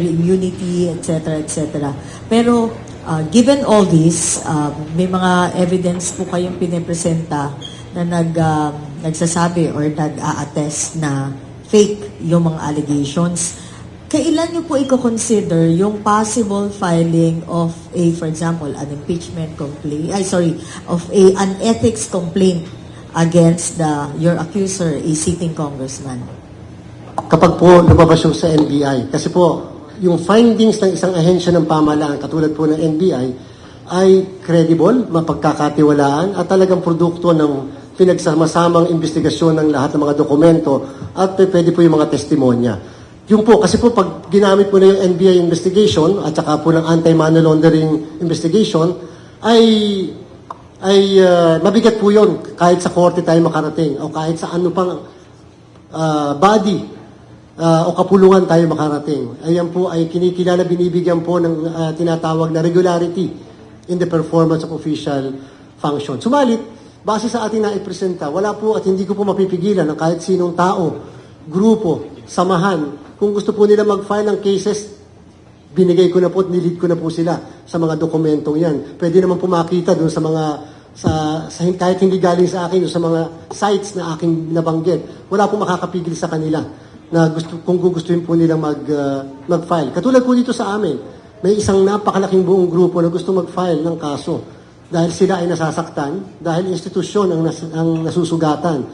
immunity, etc., etc. Pero uh, given all this, uh, may mga evidence po kayong pinipresenta na nag, um, nagsasabi or nag-a-attest na fake yung mga allegations. Kailan niyo po i-consider yung possible filing of a, for example, an impeachment complaint, ay sorry, of a an ethics complaint against the your accuser, a sitting congressman? kapag po lumabas yung sa NBI. Kasi po, yung findings ng isang ahensya ng pamahalaan, katulad po ng NBI, ay credible, mapagkakatiwalaan, at talagang produkto ng pinagsama-samang investigasyon ng lahat ng mga dokumento at pwede po yung mga testimonya. Yung po, kasi po pag ginamit mo na yung NBI investigation at saka po ng anti-money laundering investigation, ay ay ah, mabigat po yun kahit sa korte tayo makarating o kahit sa ano pang ah, body ah, o kapulungan tayo makarating. Ayan po ay kinikilala, binibigyan po ng ah, tinatawag na regularity in the performance of official function. Sumalit, base sa ating naipresenta, wala po at hindi ko po mapipigilan ng kahit sinong tao, grupo, samahan, kung gusto po nila mag-file ng cases, binigay ko na po at nilid ko na po sila sa mga dokumentong yan. Pwede naman po makita doon sa mga sa, sa kahit hindi galing sa akin o sa mga sites na aking nabanggit. Wala po makakapigil sa kanila na gusto kung gugustuhin po nilang mag uh, mag-file. Katulad po dito sa amin, may isang napakalaking buong grupo na gusto mag-file ng kaso dahil sila ay nasasaktan, dahil institusyon ang, nas, ang nasusugatan.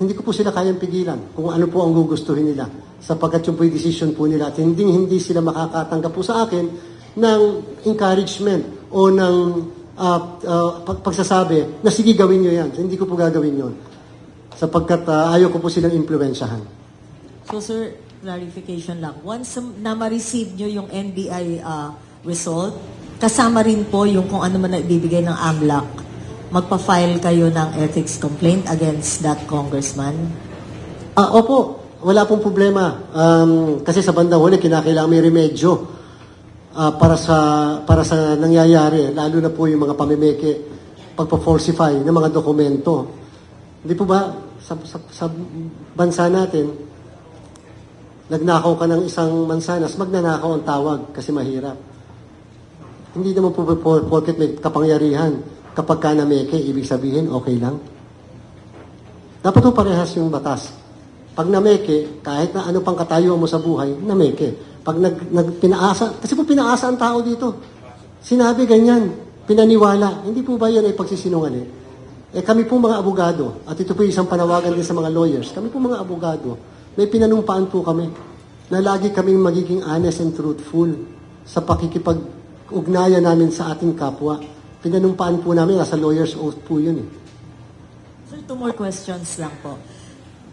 Hindi ko po sila kayang pigilan kung ano po ang gugustuhin nila sapagkat yung po yung decision po nila at hindi, hindi sila makakatanggap po sa akin ng encouragement o ng ah, pag- pagsasabi na sige gawin nyo yan. Hindi ko po gagawin yon sapagkat ah, ayaw ko po silang impluensyahan. So sir, clarification lang. Once na ma-receive nyo yung NBI uh, result, kasama rin po yung kung ano man na ibibigay ng AMLAC, magpa-file kayo ng ethics complaint against that congressman? Ah, opo, wala pong problema. Um, kasi sa bandang huli, kinakailangan may remedyo ah, para sa para sa nangyayari, lalo na po yung mga pamimeke, pagpa-falsify ng mga dokumento. Hindi po ba, sa, sa, sa bansa natin, nagnakaw ka ng isang mansanas, magnanakaw ang tawag kasi mahirap. Hindi naman po po porket may kapangyarihan. Kapag ka nameke, ibig sabihin, okay lang. Dapat po parehas yung batas. Pag nameke, kahit na ano pang katayuan mo sa buhay, nameke. Pag nag, nag pinaasa, kasi po pinaasa ang tao dito. Sinabi ganyan, pinaniwala. Hindi po ba yan ay pagsisinungaling? Eh kami po mga abogado, at ito po isang panawagan din sa mga lawyers, kami po mga abogado, may pinanumpaan po kami na lagi kaming magiging honest and truthful sa pakikipag-ugnayan namin sa ating kapwa. Pinanumpaan po namin, nasa lawyer's oath po yun eh. Sir, two more questions lang po.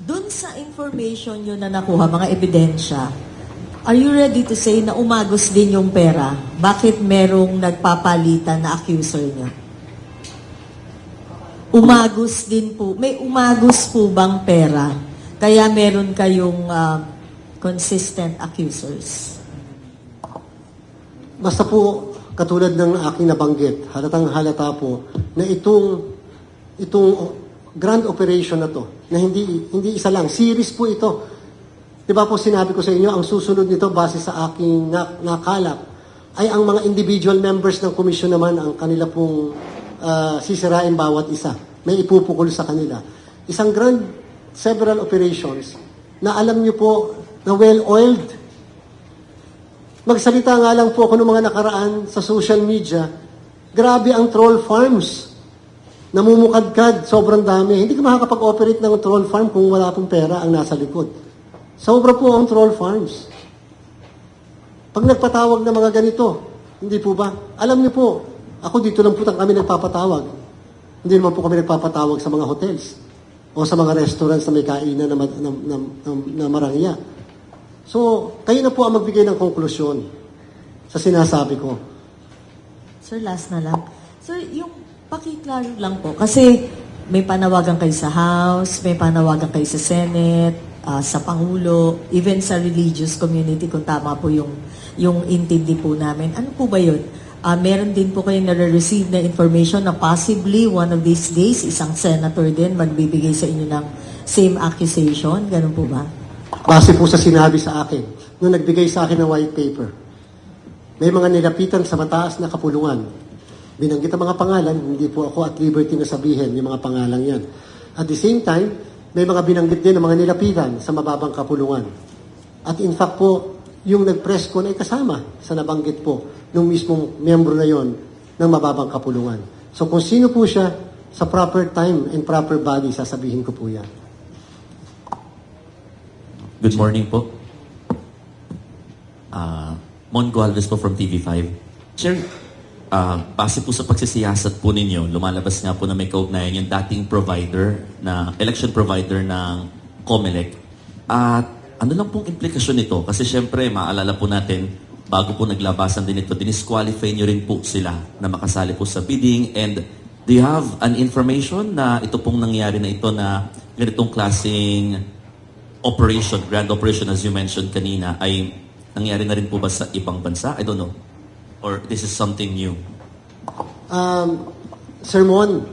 Doon sa information yun na nakuha, mga ebidensya, are you ready to say na umagos din yung pera? Bakit merong nagpapalitan na accuser niya? Umagos din po. May umagos po bang pera? Kaya meron kayong ah, consistent accusers. Basta po, katulad ng aking nabanggit, halatang halata po, na itong, itong grand operation na to, na hindi, hindi isa lang, series po ito. Di ba po sinabi ko sa inyo, ang susunod nito base sa aking na, nakalap, ay ang mga individual members ng komisyon naman ang kanila pong ah, sisirain bawat isa. May ipupukol sa kanila. Isang grand, several operations na alam niyo po na well-oiled Magsalita nga lang po ako ng mga nakaraan sa social media, grabe ang troll farms. Namumukadkad, sobrang dami. Hindi ka makakapag-operate ng troll farm kung wala pong pera ang nasa likod. Sobra po ang troll farms. Pag nagpatawag ng mga ganito, hindi po ba? Alam niyo po, ako dito lang po kami nagpapatawag. Hindi naman po kami nagpapatawag sa mga hotels o sa mga restaurants na may kainan na, ma- na, na, na, na marangya. So, kayo na po ang magbigay ng konklusyon sa sinasabi ko. Sir, last na lang. Sir, yung pakiklaro lang po, kasi may panawagan kayo sa House, may panawagan kayo sa Senate, ah, sa Pangulo, even sa religious community, kung tama po yung, yung intindi po namin. Ano po ba yun? Ah, meron din po kayo nare-receive na information na possibly one of these days, isang senator din magbibigay sa inyo ng same accusation. Ganun po ba? Base po sa sinabi sa akin nung nagbigay sa akin ng white paper. May mga nilapitan sa mataas na kapulungan. Binanggit ang mga pangalan, hindi po ako at liberty na sabihin yung mga pangalan yan. At the same time, may mga binanggit din ng mga nilapitan sa mababang kapulungan. At in fact po, yung nag-press ko na ay kasama sa nabanggit po nung mismong membro na yon ng mababang kapulungan. So kung sino po siya, sa proper time and proper body, sasabihin ko po yan. Good morning po. Ah, Mon Gualvez po from TV5. Chair, ah, base po sa pagsisiyasat po ninyo, lumalabas nga po na may kaugnayan yung dating provider, na election provider ng COMELEC. At ano lang pong implikasyon nito? Kasi syempre, maalala po natin, bago po naglabasan din ito, dinisqualify nyo rin po sila na makasali po sa bidding. And do you have an information na ito pong nangyari na ito na ganitong klaseng operation, grand operation as you mentioned kanina, ay nangyari na rin po ba sa ibang bansa? I don't know. Or this is something new? Um, Sir Mon,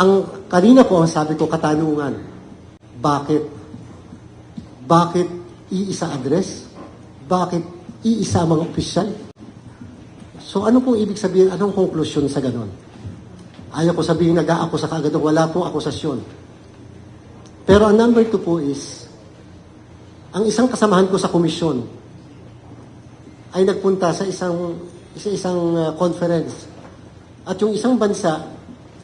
ang kanina po, sabi ko, katanungan, bakit? Bakit iisa address? Bakit iisa mga opisyal? So ano pong ibig sabihin, anong konklusyon sa ganon? Ayaw ko sabihin nag-aako sa kaagad, wala pong akusasyon. Pero ang number two po is, ang isang kasamahan ko sa komisyon, ay nagpunta sa isang isa isang uh, conference. At yung isang bansa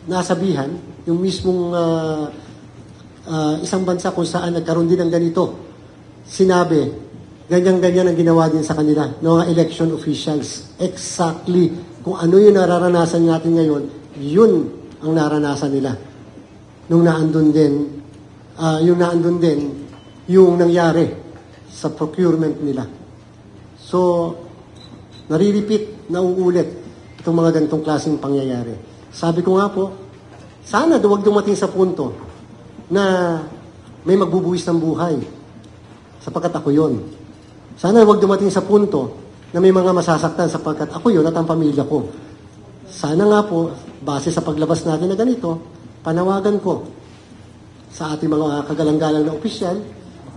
nasabihan, yung mismong uh, uh, isang bansa kung saan nagkaroon din ng ganito, sinabi, ganyan-ganyan ang ginawa din sa kanila ng mga election officials. Exactly kung ano yung nararanasan natin ngayon, yun ang naranasan nila. Nung naandun din, ah, yung naandun din, yung nangyari sa procurement nila. So, nare-repeat, nauulit itong mga ganitong klaseng pangyayari. Sabi ko nga po, sana duwag dumating sa punto na may magbubuwis ng buhay sapagkat ako yon. Sana huwag dumating sa punto na may mga masasaktan sapagkat ako yon at ang pamilya ko. Sana nga po, base sa paglabas natin na ganito, panawagan ko sa ating mga kagalang-galang na opisyal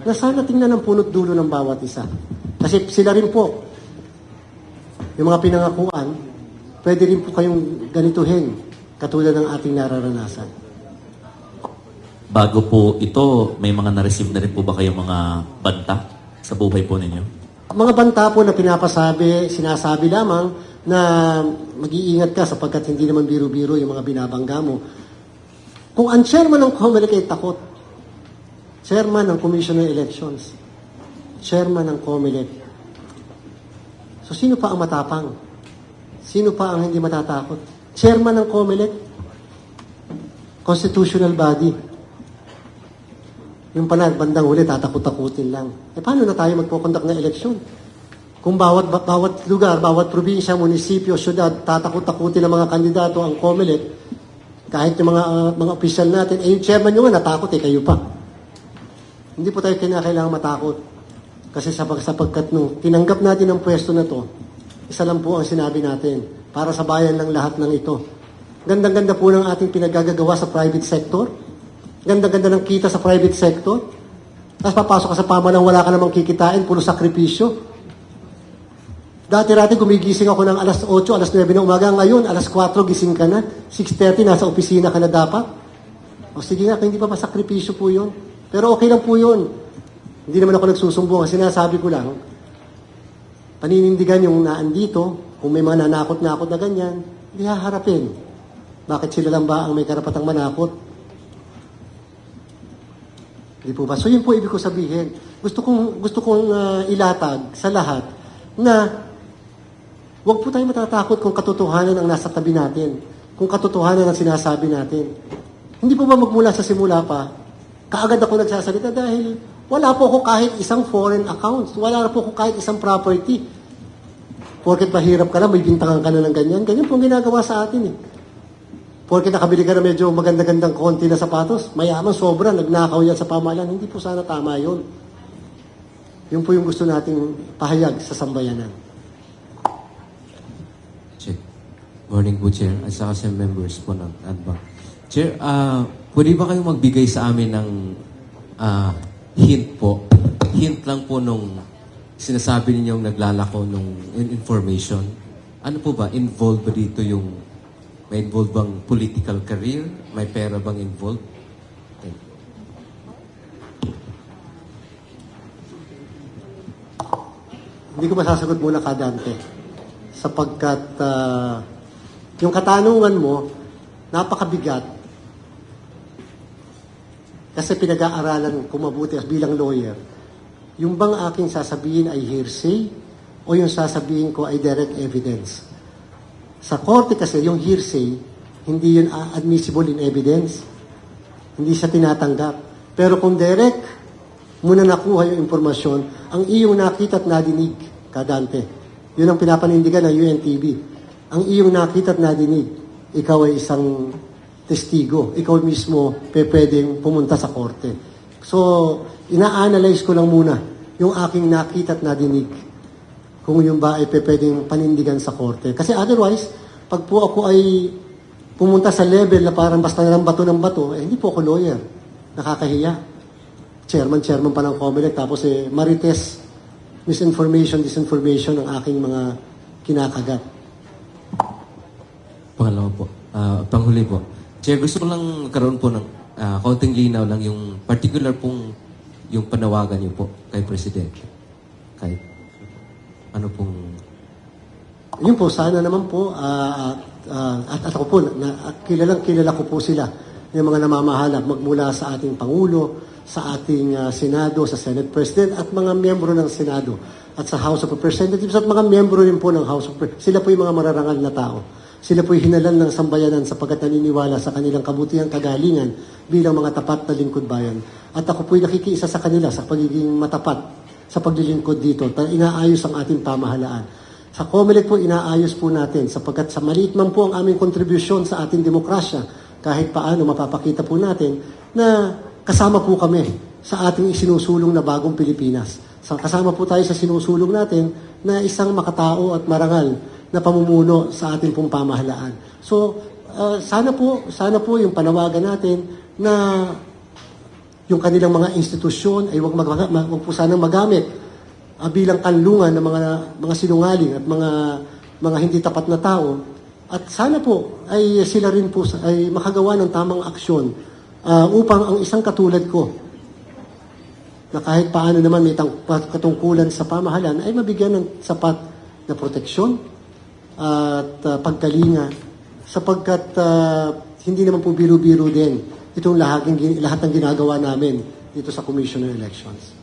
na sana tingnan ang punot dulo ng bawat isa. Kasi sila rin po, yung mga pinangakuan, pwede rin po kayong ganituhin katulad ng ating nararanasan. Bago po ito, may mga na-receive na rin po ba kayong mga banta sa buhay po ninyo? Mga banta po na pinapasabi, sinasabi lamang na mag-iingat ka sapagkat hindi naman biro-biro yung mga binabangga mo. Kung ang chairman ng COMELEC ay takot, chairman ng Commission on Elections, chairman ng COMELEC, so sino pa ang matapang? Sino pa ang hindi matatakot? Chairman ng COMELEC, constitutional body. Yung pala, bandang huli, tatakot-takutin lang. Eh, paano na tayo magpukondak ng eleksyon? Kung bawat, ba- bawat lugar, bawat probinsya, munisipyo, syudad, tatakot-takutin ng mga kandidato ang COMELEC, kahit yung mga, uh, mga opisyal natin, eh, yung chairman nyo nga, natakot eh, kayo pa. Hindi po tayo kinakailangan matakot. Kasi sapag, sapagkat nung tinanggap natin ang pwesto na to, isa lang po ang sinabi natin, para sa bayan lang lahat ng ito. Gandang-ganda po ng ating pinagagagawa sa private sector. Ganda-ganda ng kita sa private sector. Tapos papasok ka sa pamalang wala ka namang kikitain, puro sakripisyo. Dati-rati gumigising ako ng alas 8, alas 9 ng umaga. Ngayon, alas 4 gising ka na. 6.30, nasa opisina ka na dapat. O sige nga, hindi pa masakripisyo po yun. Pero okay lang po yun. Hindi naman ako nagsusumbong. Ang Sinasabi ko lang, paninindigan yung naandito, kung may mga nanakot-nakot na ganyan, hindi haharapin. Bakit sila lang ba ang may karapatang manakot? Hindi po ba? So yun po ibig ko sabihin. Gusto kong, gusto kong ah, ilatag sa lahat na huwag po tayo matatakot kung katotohanan ang nasa tabi natin. Kung katotohanan ang sinasabi natin. Hindi po ba magmula sa simula pa, kaagad ako nagsasalita dahil wala po ako kahit isang foreign accounts. Wala po ako kahit isang property. Porket mahirap ka na, may bintangan ka na ng ganyan. Ganyan po ang ginagawa sa atin eh. Porket nakabili ka na medyo maganda-gandang konti na sapatos, mayaman, sobra, nagnakaw yan sa pamahalaan. Hindi po sana tama yun. Yun po yung gusto nating pahayag sa sambayanan. Check. Morning po, Chair. At saka sa members po ng ADBAC. Chair, ah, pwede ba kayong magbigay sa amin ng ah, hint po hint lang po nung sinasabi ninyong naglalako nung in- information, ano po ba, involved ba dito yung, may involved bang political career? May pera bang involved? Thank. Hindi ko masasagot muna ka, Dante. Sapagkat ah, yung katanungan mo, napakabigat. Kasi pinag-aaralan ko mabuti bilang lawyer. Yung bang aking sasabihin ay hearsay o yung sasabihin ko ay direct evidence? Sa korte kasi, yung hearsay, hindi yun admissible in evidence. Hindi siya tinatanggap. Pero kung direct, muna nakuha yung impormasyon, ang iyong nakita at nadinig, kadante. Yun ang pinapanindigan ng UNTV. Ang iyong nakita at nadinig, ikaw ay isang testigo. Ikaw mismo pe pwedeng pumunta sa korte. So, ina-analyze ko lang muna yung aking nakita at nadinig kung yung ba ay pwedeng panindigan sa korte. Kasi otherwise, pag po ako ay pumunta sa level na parang basta na lang bato ng bato, eh, hindi po ako lawyer. Nakakahiya chairman, chairman pa ng COMELEC, tapos eh, marites, misinformation, disinformation ang aking mga kinakagat. Pangalawa po. Ah, panghuli po. Chair, gusto ko lang karoon po ng ah, kaunting linaw lang yung particular pong yung panawagan niyo po kay Presidente. Kahit ano pong Yun po, sana naman po, ah, ah, at, at ako po, na, kilalang kilala ko po sila, yung mga namamahala, magmula sa ating Pangulo, sa ating ah, Senado, sa Senate President, at mga miyembro ng Senado, at sa House of Representatives, at mga miyembro rin po ng House of Representatives. Sila po yung mga mararangal na tao. Sila po yung hinalan ng sambayanan sapagkat naniniwala sa kanilang kabutihang kagalingan bilang mga tapat na lingkod bayan. At ako po'y nakikiisa sa kanila sa pagiging matapat sa paglilingkod dito. Inaayos ang ating pamahalaan. Sa COMELEC po, inaayos po natin sapagkat sa maliit man po ang aming kontribusyon sa ating demokrasya, kahit paano mapapakita po natin na kasama po kami sa ating isinusulong na bagong Pilipinas. Sa kasama po tayo sa sinusulong natin na isang makatao at marangal na pamumuno sa ating pong pamahalaan. So, uh, sana po, sana po yung panawagan natin na yung kanilang mga institusyon ay wag, mag, wag po sanang magamit ah, bilang kanlungan ng mga mga sinungaling at mga mga hindi tapat na tao. At sana po ay sila rin po ay makagawa ng tamang aksyon ah, upang ang isang katulad ko na kahit paano naman may katungkulan sa pamahalan ay mabigyan ng sapat na proteksyon at ah, pagkalinga sapagkat ah, hindi naman po biro-biro din itong lahat ng, lahat ng ginagawa namin dito sa Commission on Elections.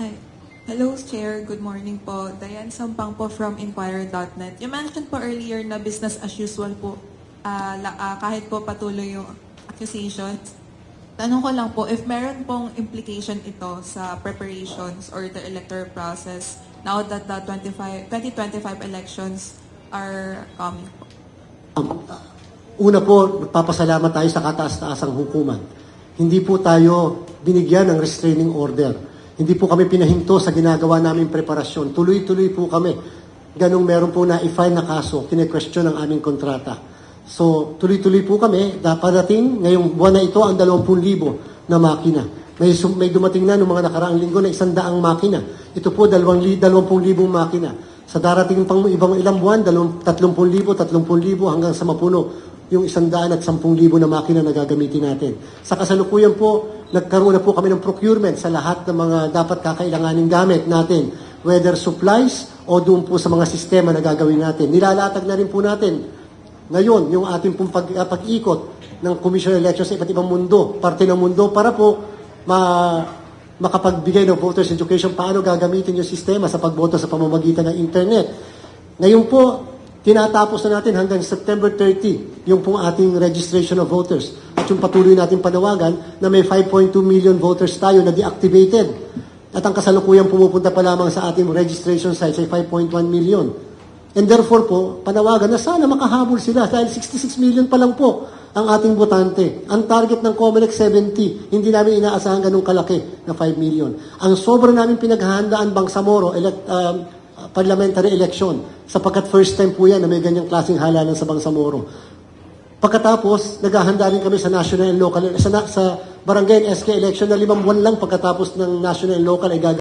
Hi. Hello, Chair. Good morning po. Diane Sampang po from Inquirer.net. You mentioned po earlier na business as usual po, ah, la- ah, kahit po patuloy yung accusations. Tanong ko lang po, if meron pong implication ito sa preparations or the electoral process now that the 25, 2025 elections are coming po. Una po, magpapasalamat tayo sa kataas-taasang hukuman. Hindi po tayo binigyan ng restraining order. Hindi po kami pinahinto sa ginagawa naming preparasyon. Tuloy-tuloy po kami. Ganong meron po na i-file na kaso, kine-question ang aming kontrata. So, tuloy-tuloy po kami. Dapadating, ngayong buwan na ito, ang 20,000 na makina. May, may dumating na noong mga nakaraang linggo na isang daang makina. Ito po, 20,000 makina. Sa darating pang ibang ilang buwan, 30,000, 30,000 hanggang sa mapuno yung isang daan at 10,000 na makina na gagamitin natin. Sa kasalukuyan po, nagkaroon na po kami ng procurement sa lahat ng mga dapat kakailanganing gamit natin, whether supplies o doon po sa mga sistema na gagawin natin. Nilalatag na rin po natin ngayon yung ating pong pag, pag-ikot ng Commission on Elections sa iba't ibang mundo, parte ng mundo, para po ma, makapagbigay ng voters education paano gagamitin yung sistema sa pagboto sa pamamagitan ng internet. Ngayon po, tinatapos na natin hanggang September 30 yung pong ating registration of voters at yung patuloy natin panawagan na may 5.2 million voters tayo na deactivated. At ang kasalukuyan pumupunta pa lamang sa ating registration sites ay 5.1 million. And therefore po, panawagan na sana makahabol sila dahil 66 million pa lang po ang ating botante. Ang target ng COMELEC 70, hindi namin inaasahan ganung kalaki na 5 million. Ang sobra namin pinaghahandaan Bangsamoro elect, um, parliamentary election sapagkat first time po yan na may ganyang klaseng halalan sa Bangsamoro. Pagkatapos, naghahanda rin kami sa national and local, sa, sa barangay and SK election na limang buwan lang pagkatapos ng national and local ay gagawin